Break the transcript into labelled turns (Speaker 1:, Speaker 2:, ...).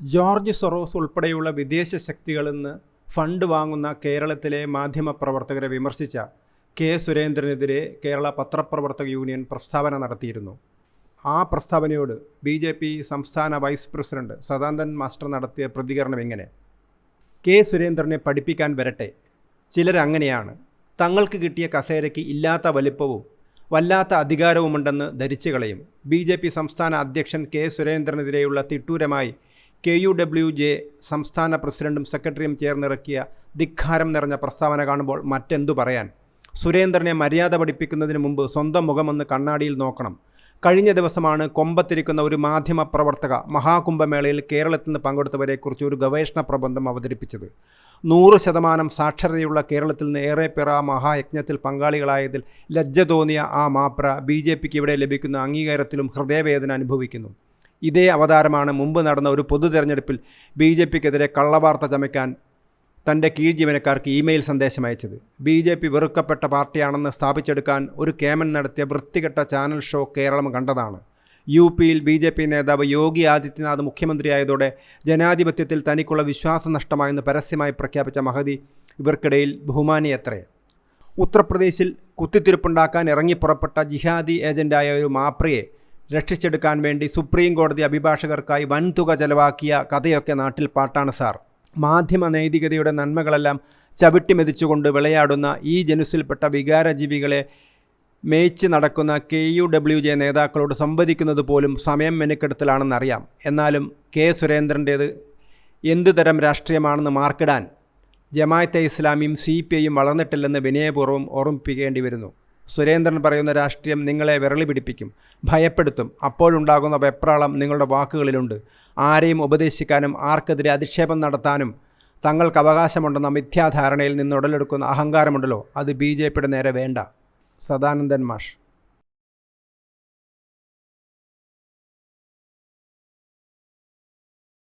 Speaker 1: George Soros ഉൾപ്പെടെയുള്ള വിദേശ ശക്തികളിൽ നിന്ന് ഫണ്ട് വാങ്ങുന്ന കേരളത്തിലെ മാധ്യമപ്രവർത്തകരെ വിമർശിച്ച കെ സുരേന്ദ്രനെതിരെ കേരള പത്രപ്രവർത്തക യൂണിയൻ പ്രസ്താവന നടത്തിയിരുന്നു. ആ പ്രസ്താവനയോട് ബി ജെ പി സംസ്ഥാന വൈസ് പ്രസിഡന്റ് സദാനന്ദൻ മാസ്റ്റർ നടത്തിയ പ്രതികരണം എങ്ങനെ കെ സുരേന്ദ്രനെ പഠിപ്പിക്കാൻ വരട്ടെ. ചിലരങ്ങനെയാണ് തങ്ങൾക്ക് കിട്ടിയ കസേരയ്ക്ക് ഇല്ലാത്ത വലിപ്പവും വല്ലാത്ത അധികാരവുമുണ്ടെന്ന് ധരിച്ചു കളയും ബി ജെ പി സംസ്ഥാന അധ്യക്ഷൻ കെ സുരേന്ദ്രനെതിരെയുള്ള തിട്ടൂരമായി കെ യു ഡബ്ല്യു ജെ സംസ്ഥാന പ്രസിഡന്റും സെക്രട്ടറിയും ചേർന്നിറക്കിയ ധിഖാരം നിറഞ്ഞ പ്രസ്താവന കാണുമ്പോൾ മറ്റെന്തു പറയാൻ? സുരേന്ദ്രനെ മര്യാദ പഠിപ്പിക്കുന്നതിന് മുമ്പ് സ്വന്തം മുഖമൊന്ന് കണ്ണാടിയിൽ നോക്കണം. കഴിഞ്ഞ ദിവസമാണ് കൊമ്പത്തിരിക്കുന്ന ഒരു മാധ്യമ പ്രവർത്തക മഹാകുംഭമേളയിൽ കേരളത്തിൽ നിന്ന് പങ്കെടുത്തവരെക്കുറിച്ച് ഒരു ഗവേഷണ പ്രബന്ധം അവതരിപ്പിച്ചത്. നൂറ് ശതമാനം സാക്ഷരതയുള്ള കേരളത്തിൽ നിന്ന് ഏറെ പേർ ആ മഹായജ്ഞത്തിൽ പങ്കാളികളായതിൽ ലജ്ജ തോന്നിയ ആ മാപ്ര ബി ജെ പിക്ക് ഇവിടെ ലഭിക്കുന്ന അംഗീകാരത്തിലും ഹൃദയവേദന അനുഭവിക്കുന്നു. ഇതേ അവതാരമാണ് മുമ്പ് നടന്ന ഒരു പൊതു തെരഞ്ഞെടുപ്പിൽ ബി ജെ പിക്കെതിരെ കള്ളവാർത്ത ചമയ്ക്കാൻ തന്റെ കീഴ് ജീവനക്കാർക്ക് ഇമെയിൽ സന്ദേശം അയച്ചത്. ബി ജെ പി വെറുക്കപ്പെട്ട പാർട്ടിയാണെന്ന് സ്ഥാപിച്ചെടുക്കാൻ ഒരു കേമൻ നടത്തിയ വൃത്തികെട്ട ചാനൽ ഷോ കേരളം കണ്ടതാണ്. യു പിയിൽ ബി ജെ പി നേതാവ് യോഗി ആദിത്യനാഥ് മുഖ്യമന്ത്രിയായതോടെ ജനാധിപത്യത്തിൽ തനിക്കുള്ള വിശ്വാസം നഷ്ടമായെന്ന് പരസ്യമായി പ്രഖ്യാപിച്ച മഹതി ഇവർക്കിടയിൽ ബഹുമാനിയത്രേ. ഉത്തർപ്രദേശിൽ കുത്തിത്തിരിപ്പുണ്ടാക്കാൻ ഇറങ്ങിപ്പുറപ്പെട്ട ജിഹാദി ഏജന്റായ ഒരു മാപ്രയെ രക്ഷിച്ചെടുക്കാൻ വേണ്ടി സുപ്രീം കോടതി അഭിഭാഷകർക്കായി വൻതുക ചെലവാക്കിയ കഥയൊക്കെ നാട്ടിൽ പാട്ടാണ് സാർ. മാധ്യമ നൈതികതയുടെ നന്മകളെല്ലാം ചവിട്ടിമെതിച്ചുകൊണ്ട് വിളയാടുന്ന ഈ ജനുസിൽപ്പെട്ട വികാരജീവികളെ മേയിച്ച് നടക്കുന്ന കെ യു ഡബ്ല്യു ജെ നേതാക്കളോട് സംവദിക്കുന്നത് പോലും സമയം മെനക്കെടുത്തലാണെന്നറിയാം. എന്നാലും കെ സുരേന്ദ്രന്റേത് എന്തു തരം രാഷ്ട്രീയമാണെന്ന് മാർക്കിടാൻ ജമായത്തെ ഇസ്ലാമിയും സി പി ഐയും വളർന്നിട്ടില്ലെന്ന് വിനയപൂർവം ഓർമ്മിപ്പിക്കേണ്ടി വരുന്നു. സുരേന്ദ്രൻ പറയുന്ന രാഷ്ട്രീയം നിങ്ങളെ വിരളി പിടിപ്പിക്കും ഭയപ്പെടുത്തും. അപ്പോഴുണ്ടാകുന്ന വെപ്രാളം നിങ്ങളുടെ വാക്കുകളിലുണ്ട്. ആരെയും ഉപദേശിക്കാനും ആർക്കെതിരെ അധിക്ഷേപം നടത്താനും തങ്ങൾക്ക് അവകാശമുണ്ടെന്ന മിഥ്യാധാരണയിൽ നിന്ന് ഉടലെടുക്കുന്ന അഹങ്കാരമുണ്ടല്ലോ അത് ബി നേരെ വേണ്ട. സദാനന്ദൻ മാഷ്.